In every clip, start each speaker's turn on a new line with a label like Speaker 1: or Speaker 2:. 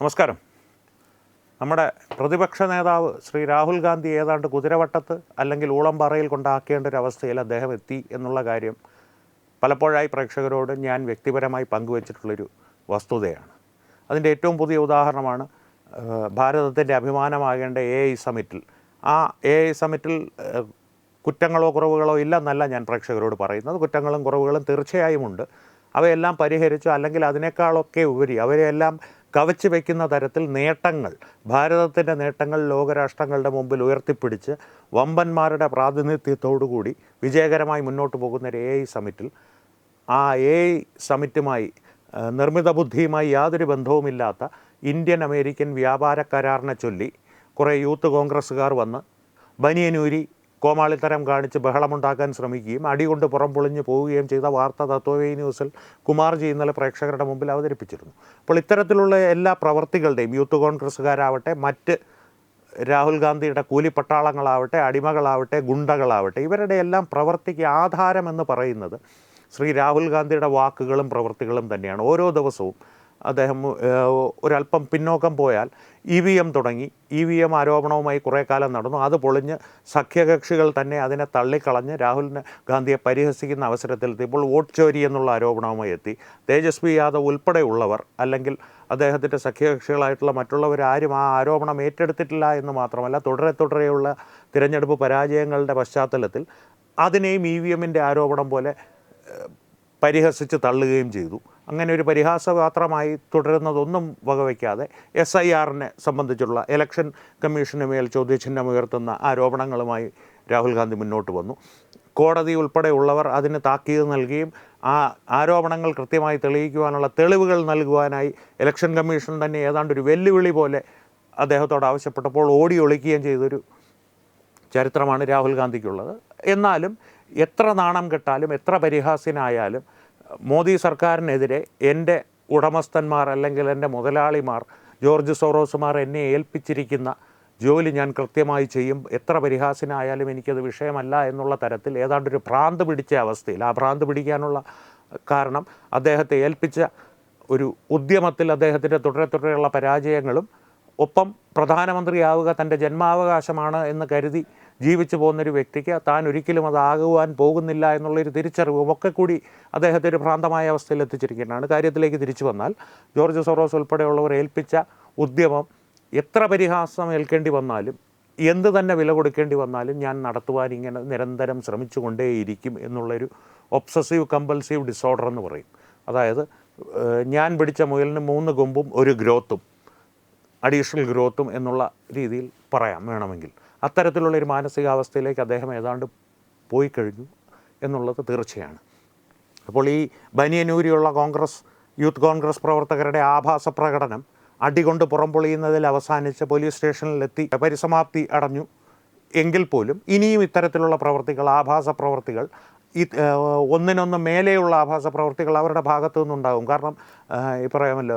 Speaker 1: നമസ്കാരം. നമ്മുടെ പ്രതിപക്ഷ നേതാവ് ശ്രീ രാഹുൽ ഗാന്ധി ഏതാണ്ട് കുതിരവട്ടത്ത് അല്ലെങ്കിൽ ഊളംപാറയിൽ കൊണ്ടാക്കേണ്ട ഒരു അവസ്ഥയിൽ അദ്ദേഹം എത്തി എന്നുള്ള കാര്യം പലപ്പോഴായി പ്രേക്ഷകരോട് ഞാൻ വ്യക്തിപരമായി പങ്കുവച്ചിട്ടുള്ളൊരു വസ്തുതയാണ്. അതിന്റെ ഏറ്റവും പുതിയ ഉദാഹരണമാണ് ഭാരതത്തിന്റെ അഭിമാനമാകേണ്ട എ ഐ സമിറ്റിൽ ആ എ ഐ സമിറ്റിൽ കുറ്റങ്ങളോ കുറവുകളോ ഇല്ലെന്നല്ല ഞാൻ പ്രേക്ഷകരോട് പറയുന്നത്. കുറ്റങ്ങളും കുറവുകളും തീർച്ചയായും ഉണ്ട്. അവയെല്ലാം പരിഹരിച്ചു അല്ലെങ്കിൽ അതിനേക്കാളൊക്കെ ഉപരി അവരെല്ലാം കവച്ച് വയ്ക്കുന്ന തരത്തിൽ നേട്ടങ്ങൾ ഭാരതത്തിന്റെ നേട്ടങ്ങൾ ലോകരാഷ്ട്രങ്ങളുടെ മുമ്പിൽ ഉയർത്തിപ്പിടിച്ച് വമ്പന്മാരുടെ പ്രാതിനിധ്യത്തോടുകൂടി വിജയകരമായി മുന്നോട്ട് പോകുന്ന ഒരു എ ഐ സമിറ്റിൽ ആ എ ഐ സമിറ്റുമായി നിർമ്മിത ബുദ്ധിയുമായി യാതൊരു ബന്ധവുമില്ലാത്ത ഇന്ത്യൻ അമേരിക്കൻ വ്യാപാര കരാറിനെ ചൊല്ലി കുറേ യൂത്ത് കോൺഗ്രസ്സുകാർ വന്ന് ബനിയനൂരി കോമാളിത്തരം കാണിച്ച് ബഹളമുണ്ടാക്കാൻ ശ്രമിക്കുകയും അടികൊണ്ട് പുറം പൊളിഞ്ഞ് പോവുകയും ചെയ്ത വാർത്ത തത്വവേ ന്യൂസിൽ കുമാർജി ഇന്നലെ പ്രേക്ഷകരുടെ മുമ്പിൽ അവതരിപ്പിച്ചിരുന്നു. അപ്പോൾ ഇത്തരത്തിലുള്ള എല്ലാ പ്രവർത്തികളുടെയും യൂത്ത് കോൺഗ്രസ്സുകാരാവട്ടെ മറ്റ് രാഹുൽ ഗാന്ധിയുടെ കൂലിപ്പട്ടാളങ്ങളാവട്ടെ അടിമകളാവട്ടെ ഗുണ്ടകളാവട്ടെ ഇവരുടെ എല്ലാം പ്രവർത്തിക്ക് ആധാരമെന്ന് പറയുന്നത് ശ്രീ രാഹുൽ ഗാന്ധിയുടെ വാക്കുകളും പ്രവൃത്തികളും തന്നെയാണ്. ഓരോ ദിവസവും അദ്ദേഹം ഒരല്പം പിന്നോക്കം പോയാൽ ഇ വി എം തുടങ്ങി. ഇ വി എം ആരോപണവുമായി കുറേ കാലം നടന്നു. അത് പൊളിഞ്ഞ് സഖ്യകക്ഷികൾ തന്നെ അതിനെ തള്ളിക്കളഞ്ഞ് രാഹുൽ ഗാന്ധിയെ പരിഹസിക്കുന്ന അവസരത്തിലെത്തിയപ്പോൾ വോട്ട് ചോരി എന്നുള്ള ആരോപണവുമായി എത്തി. തേജസ്വി യാദവ് ഉൾപ്പെടെയുള്ളവർ അല്ലെങ്കിൽ അദ്ദേഹത്തിന്റെ സഖ്യകക്ഷികളായിട്ടുള്ള മറ്റുള്ളവരാരും ആ ആരോപണം ഏറ്റെടുത്തിട്ടില്ല എന്ന് മാത്രമല്ല തുടരെ തുടരെയുള്ള തിരഞ്ഞെടുപ്പ് പരാജയങ്ങളുടെ പശ്ചാത്തലത്തിൽ അതിനെയും ഇ വി എമ്മിന്റെ ആരോപണം പോലെ പരിഹസിച്ച് തള്ളുകയും ചെയ്തു. അങ്ങനെ ഒരു പരിഹാസപാത്രമായി തുടരുന്നതൊന്നും വകവയ്ക്കാതെ എസ് ഐ ആറിനെ സംബന്ധിച്ചുള്ള ഇലക്ഷൻ കമ്മീഷന് മേൽ ചോദ്യചിഹ്നം ഉയർത്തുന്ന ആരോപണങ്ങളുമായി രാഹുൽ ഗാന്ധി മുന്നോട്ട് വന്നു. കോടതി ഉൾപ്പെടെയുള്ളവർ അതിന് താക്കീത് നൽകുകയും ആ ആരോപണങ്ങൾ കൃത്യമായി തെളിയിക്കുവാനുള്ള തെളിവുകൾ നൽകുവാനായി ഇലക്ഷൻ കമ്മീഷൻ തന്നെ ഏതാണ്ട് ഒരു വെല്ലുവിളി പോലെ അദ്ദേഹത്തോട് ആവശ്യപ്പെട്ടപ്പോൾ ഓടി ഒളിക്കുകയും ചെയ്തൊരു ചരിത്രമാണ് രാഹുൽ ഗാന്ധിക്കുള്ളത്. എന്നാലും എത്ര നാണം കെട്ടാലും എത്ര പരിഹാസ്യനായാലും മോദി സർക്കാരിനെതിരെ എന്റെ ഉടമസ്ഥന്മാർ അല്ലെങ്കിൽ എന്റെ മുതലാളിമാർ ജോർജ് സോറോസുമാർ എന്നെ ഏൽപ്പിച്ചിരിക്കുന്ന ജോലി ഞാൻ കൃത്യമായി ചെയ്യും. എത്ര പരിഹാസിനായാലും എനിക്കത് വിഷയമല്ല എന്നുള്ള തരത്തിൽ ഏതാണ്ടൊരു ഭ്രാന്ത് പിടിച്ച അവസ്ഥയിൽ ആ ഭ്രാന്ത് പിടിക്കാനുള്ള കാരണം അദ്ദേഹത്തെ ഏൽപ്പിച്ച ഒരു ഉദ്യമത്തിൽ അദ്ദേഹത്തിന്റെ തുടരെ തുടരെയുള്ള പരാജയങ്ങളും ഒപ്പം പ്രധാനമന്ത്രിയാവുക തന്റെ ജന്മാവകാശമാണ് എന്ന് കരുതി ജീവിച്ചു പോകുന്നൊരു വ്യക്തിക്ക് താൻ ഒരിക്കലും അതാകുവാൻ പോകുന്നില്ല എന്നുള്ളൊരു തിരിച്ചറിവും ഒക്കെ കൂടി അദ്ദേഹത്തെ ഒരു ഭ്രാന്തമായ അവസ്ഥയിൽ എത്തിച്ചിരിക്കുകയാണ്. കാര്യത്തിലേക്ക് തിരിച്ചു വന്നാൽ ജോർജ് സൊറോസ് ഉൾപ്പെടെയുള്ളവർ ഏൽപ്പിച്ച ഉദ്യമം എത്ര പരിഹാസം ഏൽക്കേണ്ടി വന്നാലും എന്ത് തന്നെ വില കൊടുക്കേണ്ടി വന്നാലും ഞാൻ നടത്തുവാൻ ഇങ്ങനെ നിരന്തരം ശ്രമിച്ചുകൊണ്ടേയിരിക്കും എന്നുള്ളൊരു ഒബ്സസീവ് കമ്പൽസീവ് ഡിസോർഡർ എന്ന് പറയും. അതായത് ഞാൻ പിടിച്ച മുയലിന് മൂന്ന് കൊമ്പും ഒരു ഗ്രോത്തും അഡീഷണൽ ഗ്രോത്തും എന്നുള്ള രീതിയിൽ പറയാം വേണമെങ്കിൽ. അത്തരത്തിലുള്ള ഒരു മാനസികാവസ്ഥയിലേക്ക് അദ്ദേഹം ഏതാണ്ട് പോയി കഴിഞ്ഞു എന്നുള്ളത് തീർച്ചയാണ്. അപ്പോൾ ഈ ബനിയനൂരിയുള്ള കോൺഗ്രസ് യൂത്ത് കോൺഗ്രസ് പ്രവർത്തകരുടെ ആഭാസ പ്രകടനം അടികൊണ്ട് പുറംപൊളിയുന്നതിൽ അവസാനിച്ച് പോലീസ് സ്റ്റേഷനിലെത്തി പരിസമാപ്തി അടഞ്ഞു. എങ്കിൽ പോലും ഇനിയും ഇത്തരത്തിലുള്ള പ്രവർത്തികൾ ആഭാസ പ്രവർത്തികൾ ഈ ഒന്നിനൊന്ന് മേലെയുള്ള ആഭാസ പ്രവർത്തികൾ അവരുടെ ഭാഗത്തു നിന്നുണ്ടാകും കാരണം ഈ പറയാമല്ലോ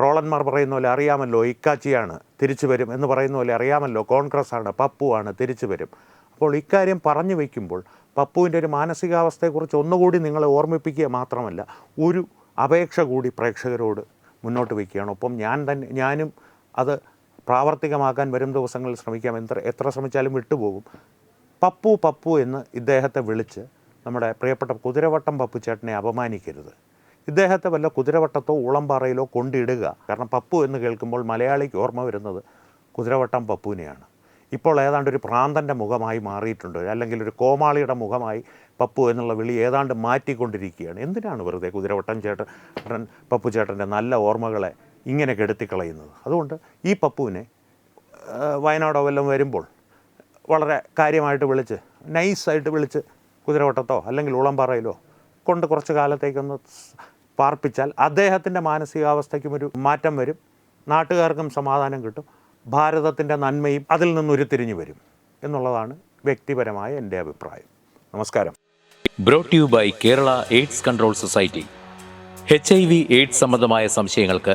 Speaker 1: ട്രോളന്മാർ പറയുന്ന പോലെ അറിയാമല്ലോ ഇക്കാച്ചിയാണ് തിരിച്ചു വരും എന്ന് പറയുന്ന പോലെ അറിയാമല്ലോ കോൺഗ്രസ് ആണ് പപ്പു ആണ് തിരിച്ചു വരും. അപ്പോൾ ഇക്കാര്യം പറഞ്ഞു വയ്ക്കുമ്പോൾ പപ്പുവിന്റെ ഒരു മാനസികാവസ്ഥയെക്കുറിച്ച് ഒന്നുകൂടി നിങ്ങളെ ഓർമ്മിപ്പിക്കുക മാത്രമല്ല ഒരു അപേക്ഷ കൂടി പ്രേക്ഷകരോട് മുന്നോട്ട് വയ്ക്കുകയാണ്. ഒപ്പം ഞാൻ തന്നെ ഞാനും അത് പ്രാവർത്തികമാക്കാൻ വരും ദിവസങ്ങളിൽ ശ്രമിക്കാം. എത്ര എത്ര ശ്രമിച്ചാലും വിട്ടുപോകും. പപ്പു പപ്പു എന്ന് ഇദ്ദേഹത്തെ വിളിച്ച് നമ്മുടെ പ്രിയപ്പെട്ട കുതിരവട്ടം പപ്പു ചേട്ടനെ അപമാനിക്കരുത്. ഇദ്ദേഹത്തെ വല്ല കുതിരവട്ടത്തോ ഊളംപാറയിലോ കൊണ്ടിടുക. കാരണം പപ്പു എന്ന് കേൾക്കുമ്പോൾ മലയാളിക്ക് ഓർമ്മ വരുന്നത് കുതിരവട്ടം പപ്പുവിനെയാണ്. ഇപ്പോൾ ഏതാണ്ട് ഒരു പ്രാന്തന്റെ മുഖമായി മാറിയിട്ടുണ്ട്. അല്ലെങ്കിൽ ഒരു കോമാളിയുടെ മുഖമായി പപ്പു എന്നുള്ള വിളി ഏതാണ്ട് മാറ്റിക്കൊണ്ടിരിക്കുകയാണ്. എന്തിനാണ് വെറുതെ കുതിരവട്ടം ചേട്ടൻ പപ്പു ചേട്ടന്റെ നല്ല ഓർമ്മകളെ ഇങ്ങനെ കെടുത്തിക്കളയുന്നത്? അതുകൊണ്ട് ഈ പപ്പുവിനെ വയനാടോ വല്ലതും വരുമ്പോൾ വളരെ കാര്യമായിട്ട് വിളിച്ച് നൈസായിട്ട് വിളിച്ച് കുതിരവട്ടത്തോ അല്ലെങ്കിൽ ഉളംപാറയിലോ കൊണ്ട് കുറച്ച് കാലത്തേക്കൊന്ന് പാർപ്പിച്ചാൽ അദ്ദേഹത്തിന്റെ മാനസികാവസ്ഥയ്ക്കും ഒരു മാറ്റം വരും. നാട്ടുകാർക്കും സമാധാനം കിട്ടും. ഭാരതത്തിന്റെ നന്മയും അതിൽ നിന്ന് ഉരുത്തിരിഞ്ഞു വരും എന്നുള്ളതാണ് വ്യക്തിപരമായ എന്റെ അഭിപ്രായം. നമസ്കാരം.
Speaker 2: Brought you by Kerala AIDS control society H I V AIDS സംബന്ധമായ സംശയങ്ങൾക്ക്